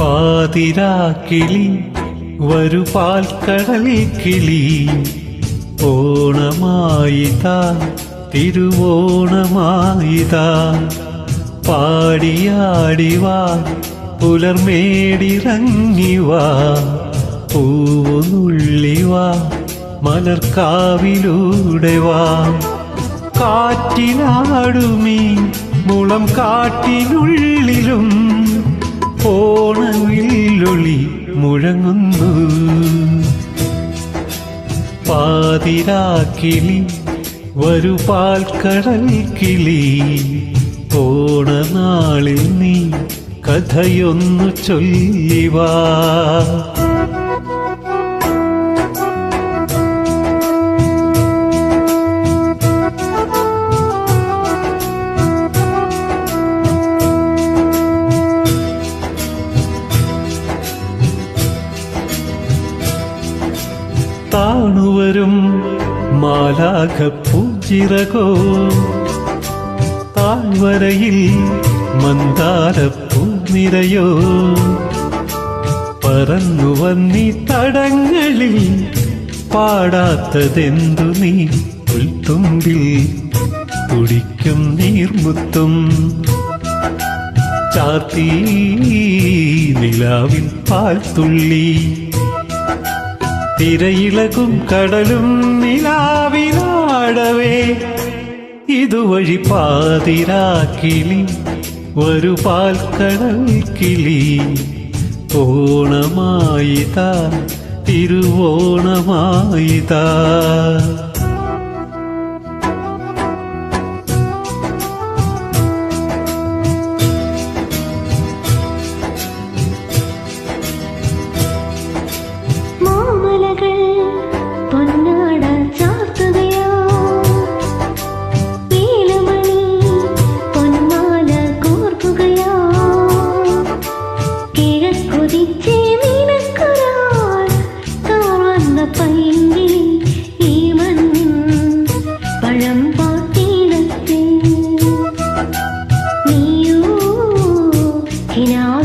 പാതിരാക്കിളി വരു പാൽക്കടൽ കിളി. ഓണമായിതാ തിരുവോണമായിതാ. പാടിയാടിവാ പുലർമേടിറങ്ങിവാ. പൂവുനുള്ളിവാ മലർക്കാവിലൂടെ വാ കാറ്റിലാടുമീ മുളം കാട്ടിനുള്ളിലും പാതിരാക്കിളി വരു പാൽക്കടൽ കിളി. ഓണനാളിൽ നീ കഥയൊന്നു ചൊല്ലിവാ. താണുവരും മാലാഖപ്പൂച്ചിറകോ താഴ്വരയിൽ മന്ദാരപ്പൂ നിരയോ പറന്നു വന്നി തടങ്ങളിൽ പാടാത്തതെന്തു നീ പുൽത്തുമ്പിൽ തുടിക്കും നീർമുത്തും? ചാർത്തി നിലാവിൽ പാൽത്തുള്ളി തിരയിളകും കടലും നിലാവിലാടവേ ഇതുവഴി പാതിരാക്കിളി ഒരു പാൽക്കടൽ കിളി ഓണമായിതാ തിരുവോണമായിതാ You know.